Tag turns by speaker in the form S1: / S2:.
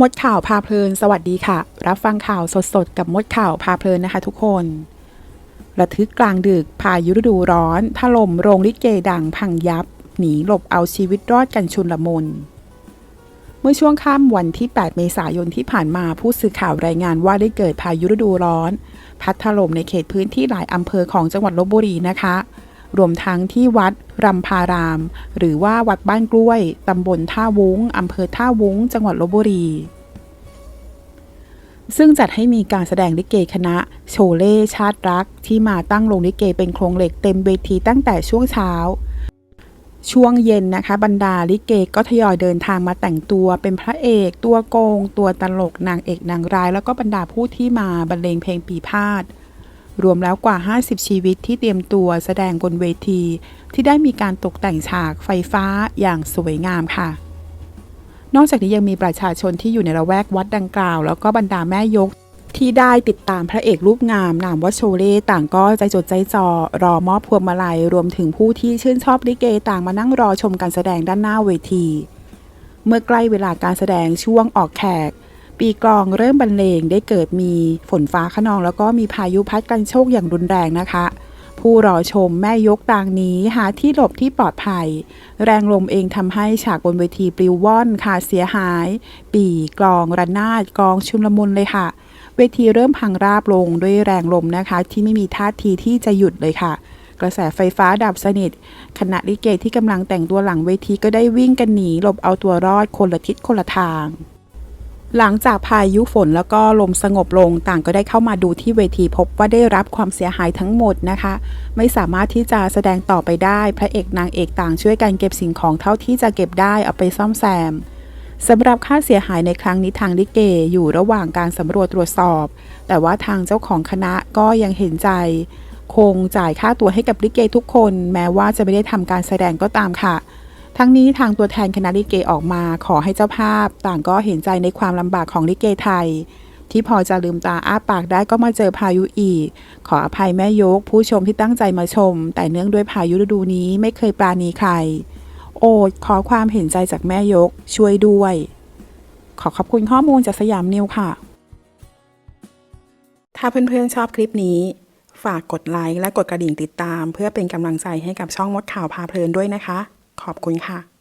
S1: มดข่าวพาเพลิน สวัสดีค่ะ รับฟังข่าวสดๆ กับมดข่าวพาเพลินนะคะทุกคน ระทึกกลางดึกพายุฤดูร้อน ถล่มโรงลิเกดังพังยับ หนีหลบเอาชีวิตรอดกันชุนละมุน เมื่อช่วงค่ำวันที่ 8 เมษายนที่ผ่านมาผู้สื่อข่าวรายงานว่าได้เกิดพายุฤดูร้อน พัดถล่มในเขตพื้นที่หลายอำเภอของจังหวัดลบบุรีนะคะ รวมทั้งที่วัดรำพาราม หรือว่าวัดบ้านกล้วย ตำบลท่าวุ้ง อำเภอท่าวุ้ง จังหวัดลบบุรี ซึ่งจัดให้มีการแสดงลิเกคณะ โชเล่ชาติรัก ที่มาตั้งโรงลิเกเป็นโครงเหล็กเต็มเวทีตั้งแต่ช่วงเช้า ช่วงเย็นนะคะ บรรดาลิเกก็ทยอยเดินทางมาแต่งตัวเป็นพระเอก ตัวโกง ตัวตลกนางเอกนางร้าย แล้วก็บรรดาผู้ที่มาบรรเลงเพลงปีพาด รวมแล้วกว่า 50 ชีวิตที่เตรียมตัวแสดงบนเวที ที่ได้มีการตกแต่งฉากไฟฟ้าอย่างสวยงามค่ะ นอกจากนี้ยังมีประชาชนที่อยู่ในละแวกวัดดังกล่าว แล้วก็บรรดาแม่ยกที่ได้ติดตามพระเอกรูปงาม นามว่าโชเล่ต่างก็ใจจดใจจ่อรอมอบพวงมาลัย รวมถึงผู้ที่ชื่นชอบลิเกต่างมานั่งรอชมการแสดงด้านหน้าเวที เมื่อใกล้เวลาการแสดงช่วงออกแขก ปีกลองเริ่มบรรเลงได้เกิดมีฝนฟ้าขนอง แล้วก็มีพายุพัดกันโชกอย่างรุนแรงนะคะ ผู้รอชมแม่ยกต่างนี้หาที่หลบที่ปลอดภัย แรงลมเองทำให้ฉากบนเวทีปลิวว่อนค่ะเสียหาย ปีกลองระนาดกองชุลมุนเลยค่ะ เวทีเริ่มพังราบลงด้วยแรงลมนะคะ ที่ไม่มีท่าทีที่จะหยุดเลยค่ะกระแสไฟฟ้าดับสนิทขณะลิเกที่กำลังแต่งตัวหลังเวทีก็ได้วิ่งกันหนีหลบเอาตัวรอดคนละทิศคนละทาง หลังจากพายุฝนแล้วก็ลมสงบลงต่างก็ได้เข้ามาดูที่เวทีพบว่าได้รับความเสียหายทั้งหมดนะคะ ไม่สามารถที่จะแสดงต่อไปได้ พระเอกนางเอกต่างช่วยกันเก็บสิ่งของเท่าที่จะเก็บได้เอาไปซ่อมแซมสำหรับค่าเสียหายในครั้งนี้ทางลิเกอยู่ระหว่างการสำรวจตรวจสอบ แต่ว่าทางเจ้าของคณะก็ยังเห็นใจ คงจ่ายค่าตัวให้กับลิเกทุกคน แม้ว่าจะไม่ได้ทำการแสดงก็ตามค่ะ ทั้งนี้ทางตัวแทนคณะลิเกออกมาขอให้เจ้าภาพ ต่างก็เห็นใจในความลำบากของลิเกไทย ที่พอจะลืมตาอ้าปากได้ก็มาเจอพายุอีก ขออภัยแม่ยก ผู้ชมที่ตั้งใจมาชม แต่เนื่องด้วยพายุฤดูนี้ไม่เคยปราณีใคร โอดขอความเห็นใจจากแม่ยกช่วยด้วย ขอขอบคุณข้อมูลจากสยามนิวค่ะ ถ้าเพื่อนๆชอบคลิปนี้ ฝากกดไลค์และกดกระดิ่งติดตาม เพื่อเป็นกำลังใจให้กับช่องมดข่าวพาเพลินด้วยนะคะ ขอบคุณค่ะ